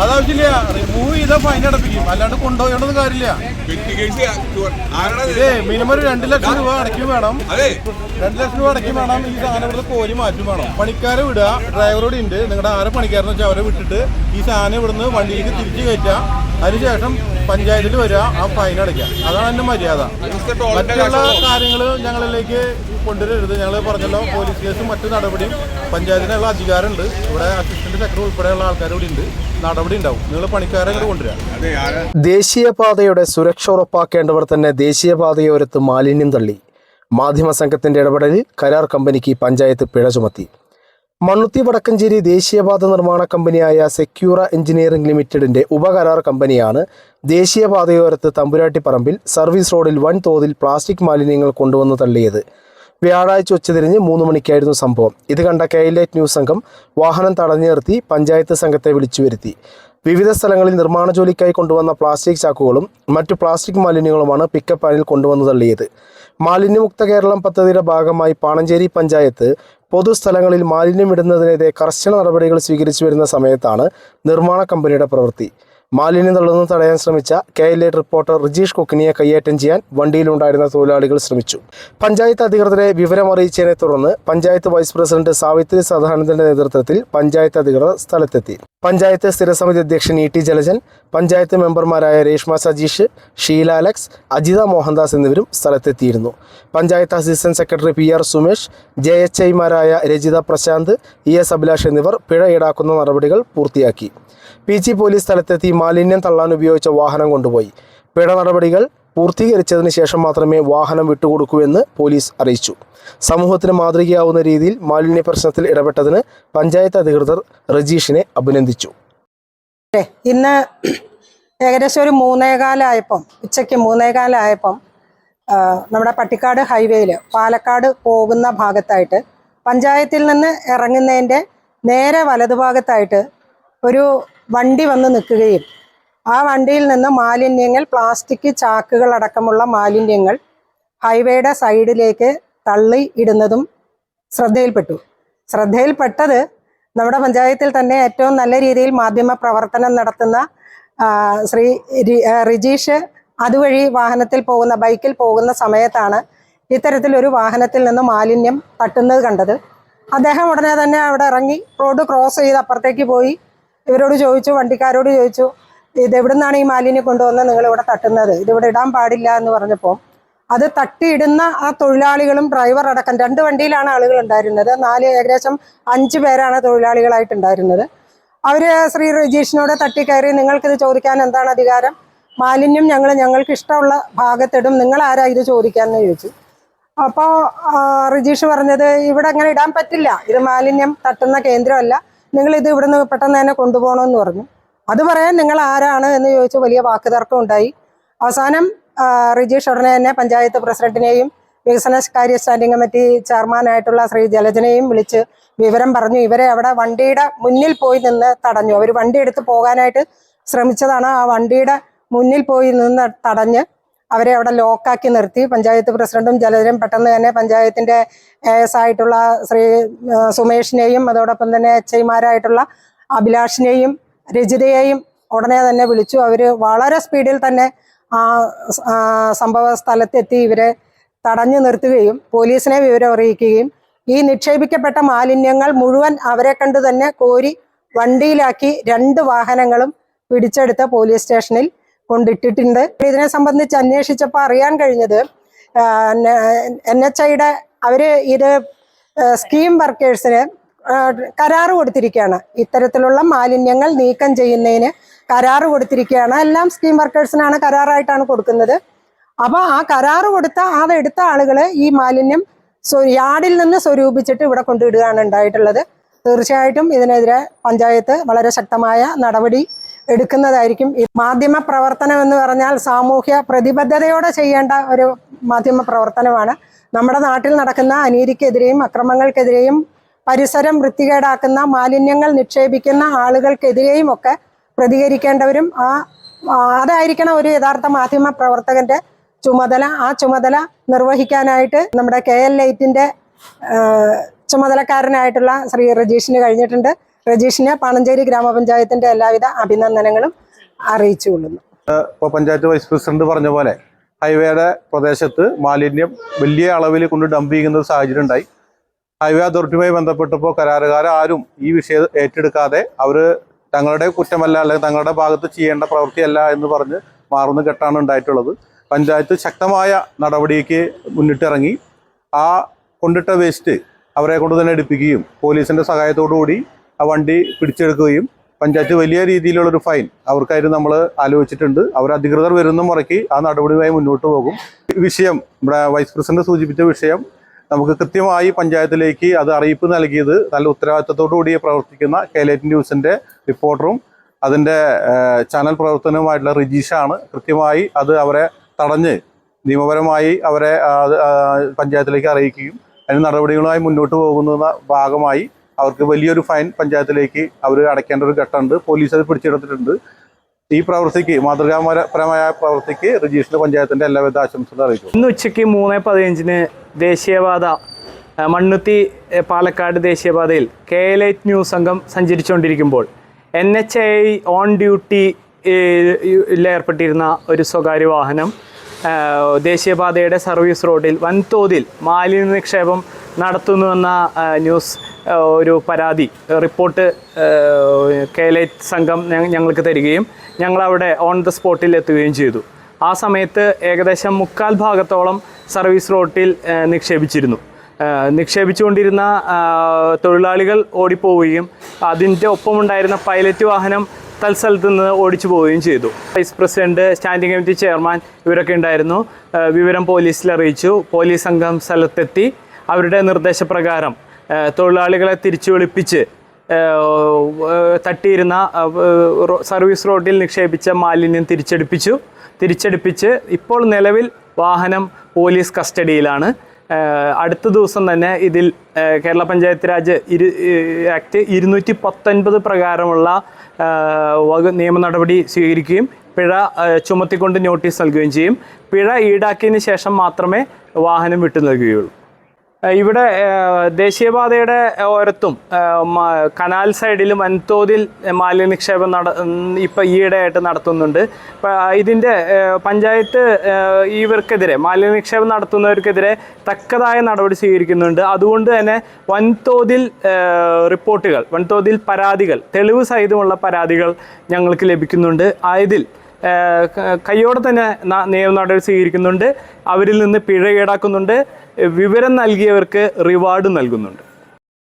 അതാവശ്യമില്ല. Remove ചെയ്താൽ fine അടപ്പിക്കും അല്ലാണ്ട് കൊണ്ടുപോയോണ്ടൊന്നും കാര്യമില്ല. ഇതേ മിനിമം ഒരു രണ്ട് ലക്ഷം രൂപ അടയ്ക്കും വേണം. രണ്ട് ലക്ഷം രൂപ അടയ്ക്കും വേണം. ഈ സാധനം ഇവിടെ കോരി മാറ്റും വേണം. പണിക്കാരെ വിടുക. ഡ്രൈവറോട് ഉണ്ട്. നിങ്ങളുടെ ആരെ പണിക്കാരെന്ന് വെച്ചാൽ അവരെ വിട്ടിട്ട് ഈ സാധനം ഇവിടുന്ന് വണ്ടിയിലേക്ക് തിരിച്ചു കയറ്റുക അതിനുശേഷം പഞ്ചായത്തിൽ വരിക ആ ഫൈൻ അടയ്ക്കുക അതാണ് എന്റെ മര്യാദ. മറ്റുള്ള കാര്യങ്ങൾ ഞങ്ങളിലേക്ക് കൊണ്ടുവരരുത്. ഞങ്ങൾ പറഞ്ഞല്ലോ പോലീസ് കേസും മറ്റു നടപടിയും പഞ്ചായത്തിനുള്ള അധികാരമുണ്ട്. ഇവിടെ അസിസ്റ്റന്റ് സെക്രട്ടറി ഉൾപ്പെടെയുള്ള ആൾക്കാർ ഇവിടെ ഉണ്ട്. നടപടി ഉണ്ടാവും. നിങ്ങൾ പണിക്കാരെ ദേശീയപാതയുടെ സുരക്ഷ ഉറപ്പാക്കേണ്ടവർ തന്നെ ദേശീയപാതയോരത്ത് മാലിന്യം തള്ളി. മാധ്യമ സംഘത്തിന്റെ ഇടപെടലിൽ കരാർ കമ്പനിക്ക് പഞ്ചായത്ത് പിഴ ചുമത്തി. മണ്ണുത്തി വടക്കഞ്ചേരി ദേശീയപാത നിർമ്മാണ കമ്പനിയായ സെക്യൂറ എഞ്ചിനീയറിംഗ് ലിമിറ്റഡിന്റെ ഉപകരാർ കമ്പനിയാണ് ദേശീയപാതയോരത്ത് തമ്പുരാട്ടിപ്പറമ്പിൽ സർവീസ് റോഡിൽ വൻതോതിൽ പ്ലാസ്റ്റിക് മാലിന്യങ്ങൾ കൊണ്ടുവന്ന് തള്ളിയത്. വ്യാഴാഴ്ച ഉച്ചതിരിഞ്ഞ് മൂന്ന് മണിക്കായിരുന്നു സംഭവം. ഇത് കണ്ട കെയിലൈറ്റ് ന്യൂസ് സംഘം വാഹനം തടഞ്ഞു നിർത്തി പഞ്ചായത്ത് സംഘത്തെ വിളിച്ചു വരുത്തി. വിവിധ സ്ഥലങ്ങളിൽ നിർമ്മാണ ജോലിക്കായി കൊണ്ടുവന്ന പ്ലാസ്റ്റിക് ചാക്കുകളും മറ്റു പ്ലാസ്റ്റിക് മാലിന്യങ്ങളുമാണ് പിക്കപ്പ് വാനിൽ കൊണ്ടുവന്ന് തള്ളിയത്. മാലിന്യമുക്ത കേരളം പദ്ധതിയുടെ ഭാഗമായി പാണഞ്ചേരി പഞ്ചായത്ത് പൊതുസ്ഥലങ്ങളിൽ മാലിന്യം ഇടുന്നതിനെതിരെ കർശന നടപടികൾ സ്വീകരിച്ചു വരുന്ന സമയത്താണ് നിർമ്മാണ കമ്പനിയുടെ പ്രവൃത്തി. മാലിന്യം തള്ളുന്നത് തടയാൻ ശ്രമിച്ച K L A reporter Rijeesh കൊക്കിനിയെ കയ്യേറ്റം ചെയ്യാൻ വണ്ടിയിലുണ്ടായിരുന്ന തൊഴിലാളികൾ ശ്രമിച്ചു. പഞ്ചായത്ത് അധികൃതരെ വിവരം അറിയിച്ചതിനെ തുടർന്ന് പഞ്ചായത്ത് വൈസ് പ്രസിഡന്റ് സാവിത്രി സദാനന്ദന്റെ നേതൃത്വത്തിൽ പഞ്ചായത്ത് അധികൃതർ സ്ഥലത്തെത്തി. പഞ്ചായത്ത് സ്ഥിരസമിതി അധ്യക്ഷൻ ഇ ടി ജലജൻ പഞ്ചായത്ത് മെമ്പർമാരായ രേഷ്മ സജീഷ് ഷീല അലക്സ് അജിത മോഹൻദാസ് എന്നിവരും സ്ഥലത്തെത്തിയിരുന്നു. Panchayat assistant secretary P R Sumesh J H ഐമാരായ രജിത പ്രശാന്ത് ഇ എസ് അഭിലാഷ് എന്നിവർ പിഴ ഈടാക്കുന്ന നടപടികൾ പൂർത്തിയാക്കി. പി ജി പോലീസ് സ്ഥലത്തെത്തി മാലിന്യം തള്ളാൻ ഉപയോഗിച്ച വാഹനം കൊണ്ടുപോയി. പിഴ നടപടികൾ പൂർത്തീകരിച്ചതിന് ശേഷം മാത്രമേ വാഹനം വിട്ടുകൊടുക്കൂ എന്ന് പോലീസ് അറിയിച്ചു. സമൂഹത്തിന് മാതൃകയാവുന്ന രീതിയിൽ മാലിന്യ പ്രശ്നത്തിൽ ഇടപെട്ടതിന് പഞ്ചായത്ത് അധികൃതർ റജീഷിനെ അഭിനന്ദിച്ചു. ഇന്ന് ഏകദേശം ഒരു മൂന്നേകാലായപ്പം ഉച്ചയ്ക്ക് മൂന്നേകാലായപ്പം നമ്മുടെ പട്ടിക്കാട് ഹൈവേയിൽ പാലക്കാട് പോകുന്ന ഭാഗത്തായിട്ട് പഞ്ചായത്തിൽ നിന്ന് ഇറങ്ങുന്നതിന്റെ നേരെ വലതുഭാഗത്തായിട്ട് ഒരു വണ്ടി വന്ന് നിൽക്കുകയും ആ വണ്ടിയിൽ നിന്ന് മാലിന്യങ്ങൾ പ്ലാസ്റ്റിക് ചാക്കുകൾ അടക്കമുള്ള മാലിന്യങ്ങൾ ഹൈവേയുടെ സൈഡിലേക്ക് തള്ളി ഇടുന്നതും ശ്രദ്ധയിൽപ്പെട്ടു. ശ്രദ്ധയിൽപ്പെട്ടത് നമ്മുടെ പഞ്ചായത്തിൽ തന്നെ ഏറ്റവും നല്ല രീതിയിൽ മാധ്യമ പ്രവർത്തനം നടത്തുന്ന ശ്രീ റിജീഷ് അതുവഴി വാഹനത്തിൽ പോകുന്ന ബൈക്കിൽ പോകുന്ന സമയത്താണ് ഇത്തരത്തിലൊരു വാഹനത്തിൽ നിന്ന് മാലിന്യം തട്ടുന്നത് കണ്ടത്. അദ്ദേഹം ഉടനെ തന്നെ അവിടെ ഇറങ്ങി റോഡ് ക്രോസ് ചെയ്ത് അപ്പുറത്തേക്ക് പോയി. ഇവരോട് ചോദിച്ചു വണ്ടിക്കാരോട് ചോദിച്ചു ഇത് എവിടുന്നാണ് ഈ മാലിന്യം കൊണ്ടുവന്ന് നിങ്ങൾ ഇവിടെ തട്ടുന്നത്? ഇതിവിടെ ഇടാൻ പാടില്ല എന്ന് പറഞ്ഞപ്പോൾ അത് തട്ടിയിടുന്ന ആ തൊഴിലാളികളും ഡ്രൈവർ അടക്കം രണ്ട് വണ്ടിയിലാണ് ആളുകൾ ഉണ്ടായിരുന്നത്. നാല് ഏകദേശം അഞ്ച് പേരാണ് തൊഴിലാളികളായിട്ടുണ്ടായിരുന്നത്. അവർ ശ്രീ രജീഷിനോട് തട്ടിക്കയറി നിങ്ങൾക്കിത് ചോദിക്കാൻ എന്താണ് അധികാരം? മാലിന്യം ഞങ്ങൾ ഞങ്ങൾക്ക് ഇഷ്ടമുള്ള ഭാഗത്തിടും. നിങ്ങൾ ആരാ ഇത് ചോദിക്കാമെന്ന് ചോദിച്ചു. അപ്പോൾ റിജീഷ് പറഞ്ഞത് ഇവിടെ അങ്ങനെ ഇടാൻ പറ്റില്ല. ഇത് മാലിന്യം തട്ടുന്ന കേന്ദ്രമല്ല. നിങ്ങൾ ഇത് ഇവിടുന്ന് പെട്ടെന്ന് തന്നെ കൊണ്ടുപോകണമെന്ന് പറഞ്ഞു. അത് പറയാൻ നിങ്ങൾ ആരാണ് എന്ന് ചോദിച്ച് വലിയ വാക്കുതർക്കം ഉണ്ടായി. അവസാനം റിജീഷ് ഉടനെ തന്നെ പഞ്ചായത്ത് പ്രസിഡന്റിനെയും വികസന കാര്യ സ്റ്റാൻഡിംഗ് കമ്മിറ്റി ചെയർമാനായിട്ടുള്ള ശ്രീ ജലജനെയും വിളിച്ച് വിവരം പറഞ്ഞു. ഇവരെ അവിടെ വണ്ടിയുടെ മുന്നിൽ പോയി നിന്ന് തടഞ്ഞു. അവർ വണ്ടി എടുത്ത് പോകാനായിട്ട് ശ്രമിച്ചതാണ്. ആ വണ്ടിയുടെ മുന്നിൽ പോയി നിന്ന് തടഞ്ഞ് അവരെ അവിടെ ലോക്കാക്കി നിർത്തി. പഞ്ചായത്ത് പ്രസിഡന്റും ജലജനും പെട്ടെന്ന് തന്നെ പഞ്ചായത്തിന്റെ എസ് ആയിട്ടുള്ള ശ്രീ സുമേഷിനെയും അതോടൊപ്പം തന്നെ എച്ച് ഐമാരായിട്ടുള്ള അഭിലാഷിനെയും രജിതയെയും ഉടനെ തന്നെ വിളിച്ചു. അവർ വളരെ സ്പീഡിൽ തന്നെ ആ സംഭവ സ്ഥലത്തെത്തി ഇവരെ തടഞ്ഞു നിർത്തുകയും പോലീസിനെ വിവരം അറിയിക്കുകയും ഈ നിക്ഷേപിക്കപ്പെട്ട മാലിന്യങ്ങൾ മുഴുവൻ അവരെ കണ്ടു തന്നെ കോരി വണ്ടിയിലാക്കി രണ്ട് വാഹനങ്ങളും പിടിച്ചെടുത്ത് പോലീസ് സ്റ്റേഷനിൽ കൊണ്ടിട്ടിട്ടുണ്ട്. ഇതിനെ സംബന്ധിച്ച് അന്വേഷിച്ചപ്പോൾ അറിയാൻ കഴിഞ്ഞത് എൻ എച്ച് ഐയുടെ അവർ ഇത് സ്കീം വർക്കേഴ്സിന് കരാറ് കൊടുത്തിരിക്കുകയാണ്. ഇത്തരത്തിലുള്ള മാലിന്യങ്ങൾ നീക്കം ചെയ്യുന്നതിന് കരാറ് കൊടുത്തിരിക്കുകയാണ്. എല്ലാം സ്കീം വർക്കേഴ്സിനാണ് കരാറായിട്ടാണ് കൊടുക്കുന്നത്. അപ്പോൾ ആ കരാറ് കൊടുത്ത അതെടുത്ത ആളുകൾ ഈ മാലിന്യം യാർഡിൽ നിന്ന് സ്വരൂപിച്ചിട്ട് ഇവിടെ കൊണ്ടിടുകയാണ് ഉണ്ടായിട്ടുള്ളത്. തീർച്ചയായിട്ടും ഇതിനെതിരെ പഞ്ചായത്ത് വളരെ ശക്തമായ നടപടി എടുക്കുന്നതായിരിക്കും. ഈ മാധ്യമ പ്രവർത്തനം എന്ന് പറഞ്ഞാൽ സാമൂഹ്യ പ്രതിബദ്ധതയോടെ ചെയ്യേണ്ട ഒരു മാധ്യമ പ്രവർത്തനമാണ്. നമ്മുടെ നാട്ടിൽ നടക്കുന്ന അനീതിക്കെതിരെയും അക്രമങ്ങൾക്കെതിരെയും പരിസരം വൃത്തികേടാക്കുന്ന മാലിന്യങ്ങൾ നിക്ഷേപിക്കുന്ന ആളുകൾക്കെതിരെയും ഒക്കെ പ്രതികരിക്കേണ്ടവരും ആ അതായിരിക്കണം ഒരു യഥാർത്ഥ മാധ്യമ പ്രവർത്തകന്റെ ചുമതല. ആ ചുമതല നിർവഹിക്കാനായിട്ട് നമ്മുടെ കെ എൽ ലൈറ്റിന്റെ ചുമതലക്കാരനായിട്ടുള്ള ശ്രീ രജീഷിന് കഴിഞ്ഞിട്ടുണ്ട്. രജീഷിനെ പാണഞ്ചേരി ഗ്രാമപഞ്ചായത്തിന്റെ എല്ലാവിധ അഭിനന്ദനങ്ങളും അറിയിച്ചുകൊള്ളുന്നു. ഇപ്പോൾ പഞ്ചായത്ത് വൈസ് പ്രസിഡന്റ് പറഞ്ഞ പോലെ ഹൈവേയുടെ പ്രദേശത്ത് മാലിന്യം വലിയ അളവിൽ കൊണ്ട് ഡംപ് ചെയ്യുന്ന സാഹചര്യം ഉണ്ടായി. ഹൈവേ അതോറിറ്റിയുമായി ബന്ധപ്പെട്ടപ്പോൾ കരാറുകാർ ആരും ഈ വിഷയം ഏറ്റെടുക്കാതെ അവർ തങ്ങളുടെ കുറ്റമല്ല അല്ലെങ്കിൽ തങ്ങളുടെ ഭാഗത്ത് ചെയ്യേണ്ട പ്രവൃത്തിയല്ല എന്ന് പറഞ്ഞ് മാറുന്ന കെട്ടാണ് ഉണ്ടായിട്ടുള്ളത്. പഞ്ചായത്ത് ശക്തമായ നടപടിക്ക് മുന്നിട്ടിറങ്ങി. ആ കൊണ്ടിട്ട വേസ്റ്റ് അവരെ കൊണ്ട് തന്നെ എടുപ്പിക്കുകയും പോലീസിന്റെ സഹായത്തോടു കൂടി ആ വണ്ടി പിടിച്ചെടുക്കുകയും പഞ്ചായത്ത് വലിയ രീതിയിലുള്ളൊരു ഫൈൻ അവർക്കായിട്ട് നമ്മൾ ആലോചിച്ചിട്ടുണ്ട്. അവർ അധികൃതർ വരുന്ന മുറയ്ക്ക് ആ നടപടിയുമായി മുന്നോട്ട് പോകും. വിഷയം നമ്മുടെ വൈസ് പ്രസിഡന്റ് സൂചിപ്പിച്ച വിഷയം നമുക്ക് കൃത്യമായി പഞ്ചായത്തിലേക്ക് അത് അറിയിപ്പ് നൽകിയത് നല്ല ഉത്തരവാദിത്തത്തോടു കൂടി പ്രവർത്തിക്കുന്ന കേലേറ്റ് ന്യൂസിന്റെ റിപ്പോർട്ടറും അതിന്റെ ചാനൽ പ്രവർത്തനവുമായിട്ടുള്ള റിജീഷാണ് കൃത്യമായി അത് അവരെ തടഞ്ഞ് നിയമപരമായി അവരെ പഞ്ചായത്തിലേക്ക് അറിയിക്കുകയും അതിന് നടപടികളുമായി മുന്നോട്ട് പോകുന്ന ഭാഗമായി അവർക്ക് വലിയൊരു ഫൈൻ പഞ്ചായത്തിലേക്ക് അവർ അടയ്ക്കേണ്ട ഒരു ഘട്ടമുണ്ട്. പോലീസ് അത് പിടിച്ചെടുത്തിട്ടുണ്ട്. ഈ പ്രവൃത്തിക്ക് മാതൃകാപരമായ പ്രവൃത്തിക്ക് രജിസ്റ്റർ പഞ്ചായത്തിന്റെ എല്ലാവിധ ആശംസകൾ അറിയിച്ചു ഇന്ന് ഉച്ചയ്ക്ക് മൂന്ന് പതിനഞ്ചിന് ദേശീയപാത മണ്ണുത്തി പാലക്കാട് ദേശീയപാതയിൽ കെ എൽ എയ്റ്റ് ന്യൂസ് സംഘം സഞ്ചരിച്ചുകൊണ്ടിരിക്കുമ്പോൾ N H I on duty ഏർപ്പെട്ടിരുന്ന ഒരു സ്വകാര്യ വാഹനം ദേശീയപാതയുടെ സർവീസ് റോഡിൽ വൻതോതിൽ മാലിന്യ നിക്ഷേപം നടത്തുന്നുവെന്ന ന്യൂസ് ഒരു പരാതി റിപ്പോർട്ട് കെ ലൈറ്റ് സംഘം ഞങ്ങൾക്ക് തരികയും ഞങ്ങളവിടെ ഓൺ ദ സ്പോട്ടിൽ എത്തുകയും ചെയ്തു. ആ സമയത്ത് ഏകദേശം മുക്കാൽ ഭാഗത്തോളം സർവീസ് റോട്ടിൽ നിക്ഷേപിച്ചിരുന്നു. നിക്ഷേപിച്ചുകൊണ്ടിരുന്ന തൊഴിലാളികൾ ഓടിപ്പോവുകയും അതിന്റെ ഒപ്പമുണ്ടായിരുന്ന പൈലറ്റ് വാഹനം തൽസ്ഥലത്ത് നിന്ന് ഓടിച്ചു പോവുകയും ചെയ്തു. Vice president standing committee chairman ഇവരൊക്കെ ഉണ്ടായിരുന്നു. വിവരം പോലീസിൽ അറിയിച്ചു. പോലീസ് സംഘം സ്ഥലത്തെത്തി. അവരുടെ നിർദ്ദേശപ്രകാരം തൊഴിലാളികളെ തിരിച്ചു വിളിപ്പിച്ച് തട്ടിയിരുന്ന സർവീസ് റോഡിൽ നിക്ഷേപിച്ച മാലിന്യം തിരിച്ചെടുപ്പിച്ചു. തിരിച്ചെടുപ്പിച്ച് ഇപ്പോൾ നിലവിൽ വാഹനം പോലീസ് കസ്റ്റഡിയിലാണ്. അടുത്ത ദിവസം തന്നെ ഇതിൽ കേരള പഞ്ചായത്ത് രാജ് ഇരു ആക്ട് ഇരുന്നൂറ്റി പത്തൊൻപത് പ്രകാരമുള്ള വകു നിയമ നടപടി സ്വീകരിക്കുകയും പിഴ ചുമത്തിക്കൊണ്ട് നോട്ടീസ് നൽകുകയും ചെയ്യും. പിഴ ഈടാക്കിയതിന് ശേഷം മാത്രമേ വാഹനം വിട്ടു നൽകുകയുള്ളൂ. ഇവിടെ ദേശീയപാതയുടെ ഓരത്തും കനാൽ സൈഡിലും വൻതോതിൽ മാലിന്യ നിക്ഷേപം നട ഇപ്പം ഈയിടെയായിട്ട് നടത്തുന്നുണ്ട്. ഇതിന്റെ പഞ്ചായത്ത് ഇവർക്കെതിരെ മാലിന്യ നിക്ഷേപം നടത്തുന്നവർക്കെതിരെ തക്കതായ നടപടി സ്വീകരിക്കുന്നുണ്ട്. അതുകൊണ്ട് തന്നെ വൻതോതിൽ റിപ്പോർട്ടുകൾ വൻതോതിൽ പരാതികൾ തെളിവ് സഹിതമുള്ള പരാതികൾ ഞങ്ങൾക്ക് ലഭിക്കുന്നുണ്ട്. ആയതിൽ ഏഹ് ക- കയ്യോടെ തന്നെ നിയമ നടപടി സ്വീകരിക്കുന്നുണ്ട്. അവരിൽ നിന്ന് പിഴ ഈടാക്കുന്നുണ്ട്. വിവരം നൽകിയവർക്ക് റിവാർഡ് നൽകുന്നുണ്ട്.